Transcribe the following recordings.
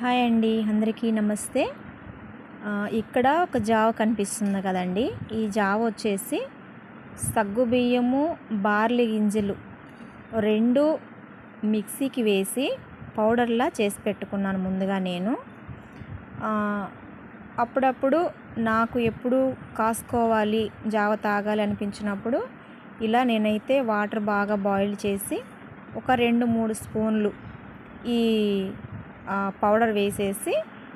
Hi అండి అందరికీ నమస్తే. ఇక్కడ ఒక జావ కనిపిస్తుంది కదండి. ఈ జావ వచ్చేసి సగ్గు బియ్యము బార్లీ గింజలు రెండు మిక్సీకి వేసి పౌడర్లా చేసి పెట్టుకున్నాను ముందుగా నేను. అప్పుడప్పుడు నాకు ఎప్పుడు కాసుకోవాలి జావ తాగాలి అనిపించినప్పుడు ఇలా నేనైతే వాటర్ బాగా బాయిల్ చేసి ఒక రెండు మూడు స్పూన్లు ఈ పౌడర్ వేసేసి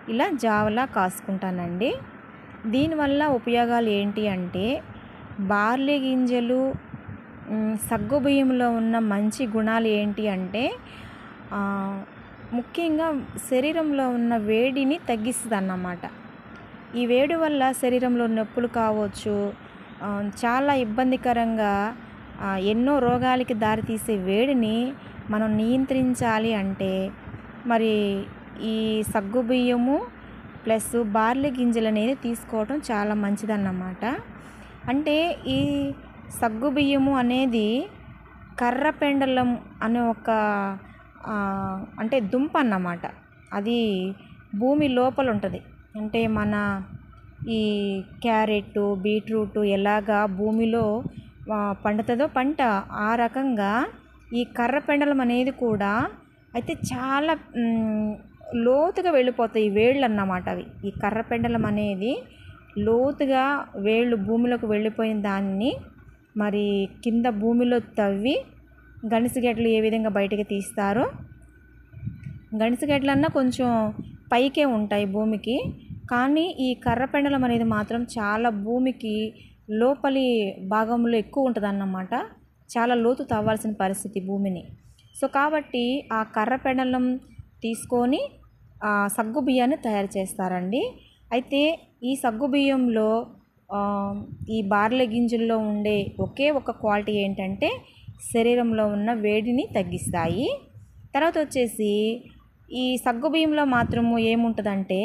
ఇలా జావలా కాసుకుంటానండి. దీనివల్ల ఉపయోగాలు ఏంటి అంటే బార్లీ గింజలు సగ్గు బియ్యంలో ఉన్న మంచి గుణాలు ఏంటి అంటే ముఖ్యంగా శరీరంలో ఉన్న వేడిని తగ్గిస్తుంది అన్నమాట ఈ వేడి వల్ల శరీరంలో నొప్పులు కావచ్చు చాలా ఇబ్బందికరంగా ఎన్నో రోగాలకి దారితీసే వేడిని మనం నియంత్రించాలి అంటే మరి ఈ సగ్గు బియ్యము ప్లస్ బార్లీ గింజలు అనేది తీసుకోవటం చాలా మంచిదన్నమాట. అంటే ఈ సగ్గు బియ్యము అనేది కర్ర పెండలం అనే ఒక అంటే దుంప అన్నమాట. అది భూమి లోపల ఉంటుంది. అంటే మన ఈ క్యారెట్ బీట్రూట్ ఎలాగా భూమిలో పండుతుందో పంట ఆ రకంగా ఈ కర్ర పెండలం అనేది కూడా అయితే చాలా లోతుగా వెళ్ళిపోతాయి వేళ్ళు అన్నమాట అవి. ఈ కర్ర పెండలం అనేది లోతుగా వేళ్ళు భూమిలోకి వెళ్ళిపోయిన దాన్ని మరి కింద భూమిలో తవ్వి గణిసగడ్డలు ఏ విధంగా బయటకు తీస్తారో గణిసగడ్డలన్నా కొంచెం పైకే ఉంటాయి భూమికి. కానీ ఈ కర్రపెండలం అనేది మాత్రం చాలా భూమికి లోపలి భాగంలో ఎక్కువ ఉంటుంది అన్నమాట చాలా లోతు తవ్వాల్సిన పరిస్థితి భూమిని. సో కాబట్టి ఆ కర్ర పెండలం తీసుకొని ఆ సగ్గు బియ్యాన్ని తయారు చేస్తారండి. అయితే ఈ సగ్గు బియ్యంలో ఈ బార్లీ గింజల్లో ఉండే ఒకే ఒక క్వాలిటీ ఏంటంటే శరీరంలో ఉన్న వేడిని తగ్గిస్తాయి. తర్వాత వచ్చేసి ఈ సగ్గు బియ్యంలో మాత్రము ఏముంటుందంటే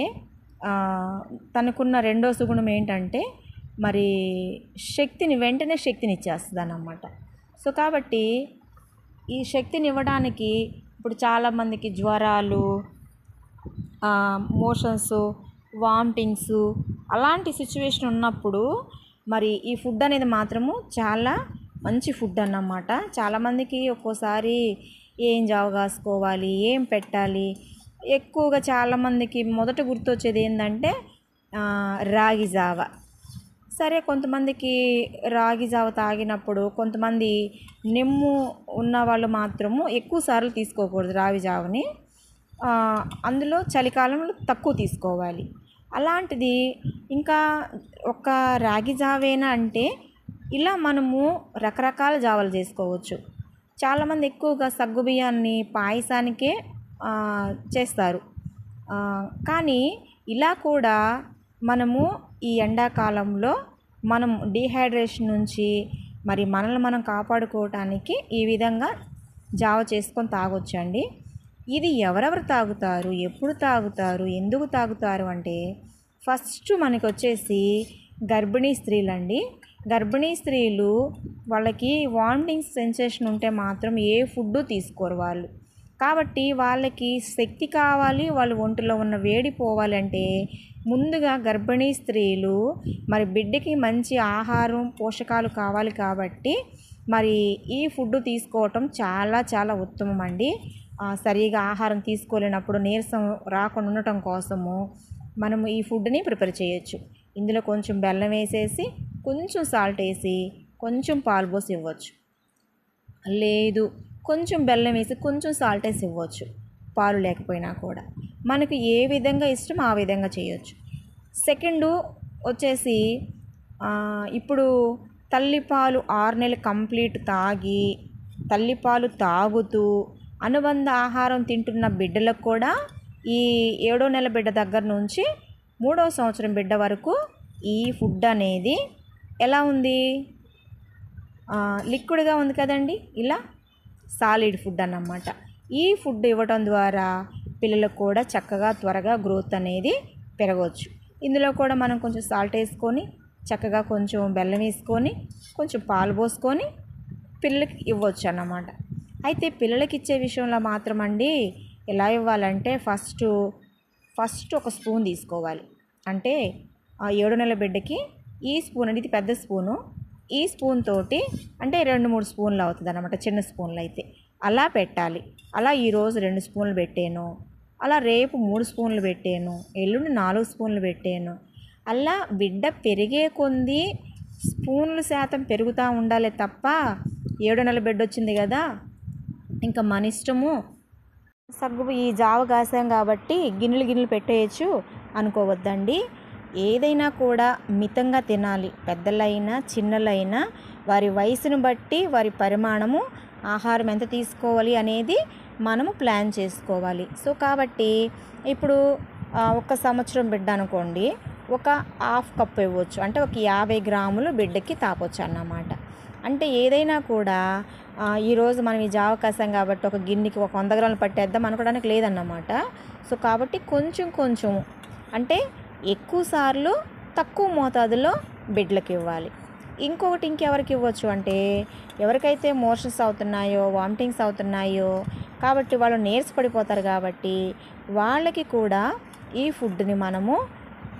తనకున్న రెండో సుగుణం ఏంటంటే మరి శక్తిని వెంటనే శక్తిని ఇచ్చేస్తుంది అన్నమాట సో కాబట్టి ఈ శక్తిని ఇవ్వడానికి ఇప్పుడు చాలామందికి జ్వరాలు మోషన్స్ వామిటింగ్స్ అలాంటి సిచ్యువేషన్ ఉన్నప్పుడు మరి ఈ ఫుడ్ అనేది మాత్రము చాలా మంచి ఫుడ్ అన్నమాట. చాలామందికి ఒక్కోసారి ఏం జావ కాసుకోవాలి ఏం పెట్టాలి ఎక్కువగా చాలామందికి మొదట గుర్తొచ్చేది ఏంటంటే రాగి జావ. సరే కొంతమందికి రాగి జావ తాగినప్పుడు కొంతమంది నిమ్ము ఉన్న వాళ్ళు మాత్రము ఎక్కువ సార్లు తీసుకోకూడదు రాగి జావని. అందులో చలికాలంలో తక్కువ తీసుకోవాలి. అలాంటిది ఇంకా ఒక రాగి జావేనా అంటే ఇలా మనము రకరకాల జావలు చేసుకోవచ్చు. చాలామంది ఎక్కువగా సగ్గు బియ్యాన్ని పాయసానికే చేస్తారు. కానీ ఇలా కూడా మనము ఈ ఎండాకాలంలో మనం డిహైడ్రేషన్ నుంచి మరి మనల్ని మనం కాపాడుకోవటానికి ఈ విధంగా జావ చేసుకొని తాగొచ్చండి. ఇది ఎవరెవరు తాగుతారు? ఎప్పుడు తాగుతారు? ఎందుకు తాగుతారు? అంటే ఫస్ట్ మనకి వచ్చేసి గర్భిణీ స్త్రీలండి. గర్భిణీ స్త్రీలు వాళ్ళకి వామిటింగ్ సెన్సేషన్ ఉంటే మాత్రం ఏ ఫుడ్ తీసుకోరు వాళ్ళు. కాబట్టి వాళ్ళకి శక్తి కావాలి వాళ్ళ ఒంటిలో ఉన్న వేడి పోవాలంటే ముందుగా గర్భిణీ స్త్రీలు మరి బిడ్డకి మంచి ఆహారం పోషకాలు కావాలి కాబట్టి మరి ఈ ఫుడ్ తీసుకోవటం చాలా చాలా ఉత్తమం అండి సరిగా ఆహారం తీసుకోలేనప్పుడు నీరసం రాకుండా ఉండటం కోసము మనము ఈ ఫుడ్ని ప్రిపేర్ చేయొచ్చు. ఇందులో కొంచెం బెల్లం వేసేసి కొంచెం సాల్ట్ వేసి కొంచెం పాలు పోసి ఇవ్వచ్చు. లేదు. కొంచెం బెల్లం వేసి కొంచెం సాల్ట్ వేసి ఇవ్వచ్చు. పాలు లేకపోయినా కూడా. మనకు ఏ విధంగా ఇష్టం ఆ విధంగా చేయొచ్చు. సెకండ్ వచ్చేసి ఇప్పుడు తల్లిపాలు ఆరు నెలలు కంప్లీట్ తాగి తల్లిపాలు తాగుతూ అనుబంధ ఆహారం తింటున్న బిడ్డలకు కూడా ఈ ఏడో నెల బిడ్డ దగ్గర నుంచి మూడో సంవత్సరం బిడ్డ వరకు ఈ ఫుడ్ అనేది ఎలా ఉంది? లిక్విడ్గా ఉంది కదండి. ఇలా సాలిడ్ ఫుడ్ అన్నమాట. ఈ ఫుడ్ ఇవ్వటం ద్వారా పిల్లలకు కూడా చక్కగా త్వరగా గ్రోత్ అనేది పెరగవచ్చు. ఇందులో కూడా మనం కొంచెం సాల్ట్ వేసుకొని చక్కగా కొంచెం బెల్లం వేసుకొని కొంచెం పాలు పోసుకొని పిల్లలకి ఇవ్వచ్చు అన్నమాట. అయితే పిల్లలకి ఇచ్చే విషయంలో మాత్రం అండి ఎలా ఇవ్వాలంటే ఫస్ట్ ఫస్ట్ ఒక స్పూన్ తీసుకోవాలి. అంటే ఆ ఏడు నెలల బిడ్డకి ఈ స్పూన్ అంటే ఇది పెద్ద స్పూను. ఈ స్పూన్ తోటి అంటే రెండు మూడు స్పూన్లు అవుతుంది అనమాట చిన్న స్పూన్లు అయితే. అలా పెట్టాలి. అలా ఈరోజు రెండు స్పూన్లు పెట్టాను. అలా రేపు మూడు స్పూన్లు పెట్టాను. ఎల్లుండి నాలుగు స్పూన్లు పెట్టాను. అలా బిడ్డ పెరిగే కొంది స్పూన్లు శాతం పెరుగుతూ ఉండాలి తప్ప ఏడు నెలల బిడ్డ వచ్చింది కదా. ఇంకా మన ఇష్టము. సగ్గు ఈ జావ కాసాం కాబట్టి గిన్నెలు గిన్నెలు పెట్టేయచ్చు అనుకోవద్దండి. ఏదైనా కూడా మితంగా తినాలి. పెద్దలైనా చిన్నలైనా వారి వయసును బట్టి వారి పరిమాణము ఆహారం ఎంత తీసుకోవాలి అనేది మనము ప్లాన్ చేసుకోవాలి. సో కాబట్టి ఇప్పుడు ఒక సంవత్సరం బిడ్డ అనుకోండి. ఒక హాఫ్ కప్ ఇవ్వచ్చు. అంటే ఒక యాభై గ్రాములు బిడ్డకి తాపొచ్చు అన్నమాట. అంటే ఏదైనా కూడా ఈరోజు మనం ఈ జావ కాబట్టి ఒక గిన్నెకి ఒక వంద గ్రాములు పట్టేద్దాం అనుకోవడానికి లేదన్నమాట. సో కాబట్టి కొంచెం కొంచెం అంటే ఎక్కువసార్లు తక్కువ మోతాదులో బిడ్డలకు ఇవ్వాలి. ఇంకొకటి ఇంకెవరికి ఇవ్వచ్చు అంటే ఎవరికైతే మోషన్స్ అవుతున్నాయో వామిటింగ్స్ అవుతున్నాయో కాబట్టి వాళ్ళు నీరస పడిపోతారు కాబట్టి వాళ్ళకి కూడా ఈ ఫుడ్ని మనము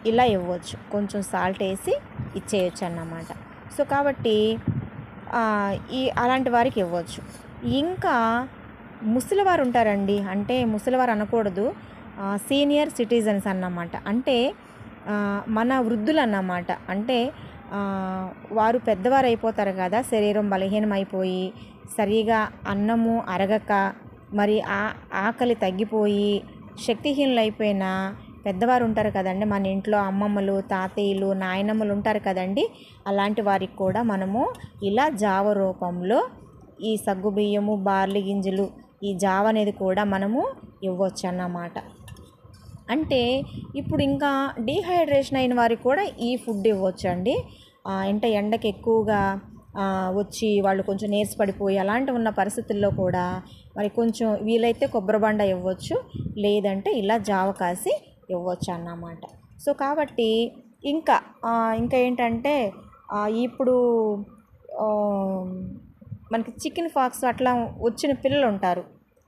ఇలా ఇవ్వచ్చు. కొంచెం సాల్ట్ వేసి ఇచ్చేయచ్చు అన్నమాట. సో కాబట్టి ఈ అలాంటి వారికి ఇవ్వచ్చు. ఇంకా ముసలివారు ఉంటారండి. అంటే ముసలివారు అనకూడదు. సీనియర్ సిటిజన్స్ అన్నమాట. అంటే మన వృద్ధులు అన్నమాట అంటే వారు పెద్దవారు అయిపోతారు కదా శరీరం బలహీనం అయిపోయి సరిగా అన్నము అరగక మరి ఆ ఆకలి తగ్గిపోయి శక్తిహీనులైపోయిన అయిపోయిన పెద్దవారు ఉంటారు కదండి. మన ఇంట్లో అమ్మమ్మలు తాతయ్యలు నాయనమ్మలు ఉంటారు కదండి. అలాంటి వారికి కూడా మనము ఇలా జావ రూపంలో ఈ సగ్గుబియ్యము బార్లీ గింజలు ఈ జావ అనేది కూడా మనము ఇవ్వచ్చు అన్నమాట అంటే ఇప్పుడు ఇంకా డీహైడ్రేషన్ అయిన వారికి కూడా ఈ ఫుడ్ ఇవ్వచ్చు అండి అంటే ఎండకి ఎక్కువగా వచ్చి వాళ్ళు కొంచెం నీరసపడిపోయి అలాంటి ఉన్న పరిస్థితుల్లో కూడా మరి కొంచెం వీలైతే కొబ్బరిబండ ఇవ్వచ్చు లేదంటే ఇలా జావ కాసి ఇవ్వచ్చు అన్నమాట. సో కాబట్టి ఇంకా ఇంకా ఏంటంటే ఇప్పుడు మనకి చికెన్ ఫాక్స్ అట్లా వచ్చిన పిల్లలు ఉంటారు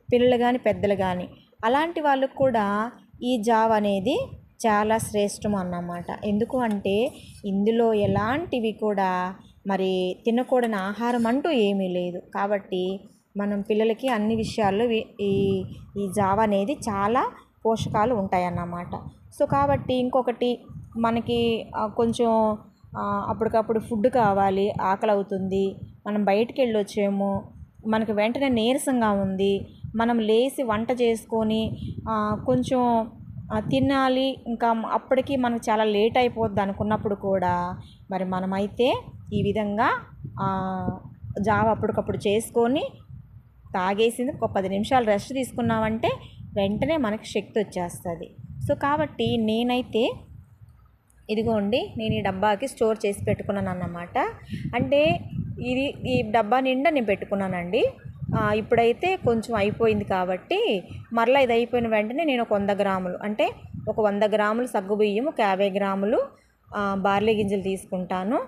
పిల్లలు కానీ పెద్దలు కానీ అలాంటి వాళ్ళకు కూడా ఈ జాబ్ అనేది చాలా శ్రేష్టం అన్నమాట. ఎందుకు అంటే ఇందులో ఎలాంటివి కూడా మరి తినకూడని ఆహారం అంటూ ఏమీ లేదు. కాబట్టి మనం పిల్లలకి అన్ని విషయాల్లో ఈ ఈ జావ అనేది చాలా పోషకాలు ఉంటాయన్నమాట సో కాబట్టి ఇంకొకటి మనకి కొంచెం అప్పటికప్పుడు ఫుడ్ కావాలి ఆకలి అవుతుంది మనం బయటికి వెళ్ళొచ్చేమో మనకు వెంటనే నీరసంగా ఉంది మనం లేచి వంట చేసుకొని కొంచెం తినాలి. ఇంకా అప్పటికి మనకు చాలా లేట్ అయిపోద్ది అనుకున్నప్పుడు కూడా మరి మనమైతే ఈ విధంగా జావ అప్పటికప్పుడు చేసుకొని తాగేసింది. ఒక పది నిమిషాలు రెస్ట్ తీసుకున్నామంటే వెంటనే మనకి శక్తి వచ్చేస్తుంది. సో కాబట్టి నేనైతే ఇదిగోండి నేను ఈ డబ్బాకి స్టోర్ చేసి పెట్టుకున్నాను అన్నమాట అంటే ఇది ఈ డబ్బా నిండా నేను పెట్టుకున్నానండి. ఇప్పుడైతే కొంచెం అయిపోయింది కాబట్టి మరలా ఇది అయిపోయిన వెంటనే నేను ఒక వంద గ్రాములు అంటే ఒక వంద గ్రాములు సగ్గుబియ్యం ఒక యాభై గ్రాములు బార్లీ గింజలు తీసుకుంటాను.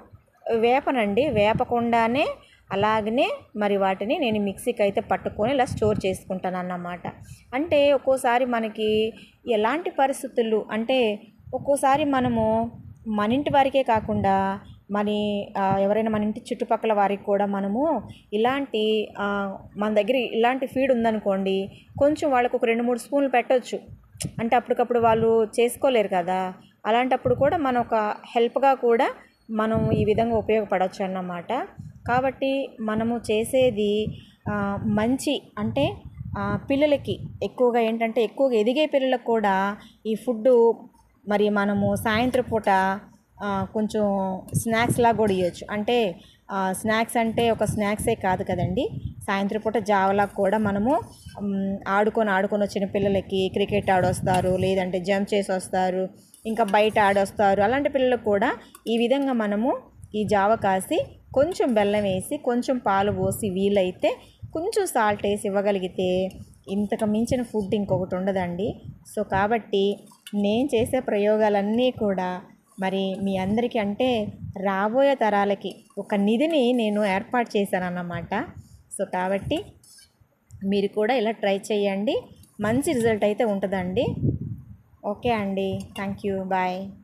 వేపనండి వేపకుండానే అలాగనే మరి వాటిని నేను మిక్సీకి అయితే పట్టుకొని ఇలా స్టోర్ చేసుకుంటాను అన్నమాట. అంటే ఒక్కోసారి మనకి ఎలాంటి పరిస్థితులు అంటే ఒక్కోసారి మనము మన ఇంటి వారికే కాకుండా మరి ఎవరైనా మన ఇంటి చుట్టుపక్కల వారికి కూడా మనము ఇలాంటి మన దగ్గర ఇలాంటి ఫీడ్ ఉందనుకోండి కొంచెం వాళ్ళకు ఒక రెండు మూడు స్పూన్లు పెట్టొచ్చు. అంటే అప్పటికప్పుడు వాళ్ళు చేసుకోలేరు కదా. అలాంటప్పుడు కూడా మన ఒక హెల్ప్గా కూడా మనం ఈ విధంగా ఉపయోగపడవచ్చు అన్నమాట. కాబట్టి మనము చేసేది మంచి అంటే పిల్లలకి ఎక్కువగా ఏంటంటే ఎక్కువగా ఎదిగే పిల్లలకు కూడా ఈ ఫుడ్డు మరి మనము సాయంత్రం పూట కొంచెం స్నాక్స్ లాగా కూడా ఇవ్వచ్చు అంటే స్నాక్స్ అంటే ఒక స్నాక్సే కాదు కదండి. సాయంత్రం పూట జావలా కూడా మనము ఆడుకొని ఆడుకొని వచ్చిన పిల్లలకి క్రికెట్ ఆడొస్తారు లేదంటే జంప్ చేసి వస్తారు ఇంకా బయట ఆడొస్తారు. అలాంటి పిల్లలకు కూడా ఈ విధంగా మనము ఈ జావ కాసి కొంచెం బెల్లం వేసి కొంచెం పాలు పోసి వీలైతే కొంచెం సాల్ట్ వేసి ఇవ్వగలిగితే ఇంతకు మించిన ఫుడ్ ఇంకొకటి ఉండదండి. సో కాబట్టి నేను చేసే ప్రయోగాలన్నీ కూడా మరి మీ అందరికీ అంటే రాబోయే తరాలకి ఒక నిధిని నేను ఏర్పాటు చేశాను అన్నమాట సో కాబట్టి మీరు కూడా ఇలా ట్రై చేయండి. మంచి రిజల్ట్ అయితే ఉంటుందండి. ఓకే అండి. Thank you. బాయ్.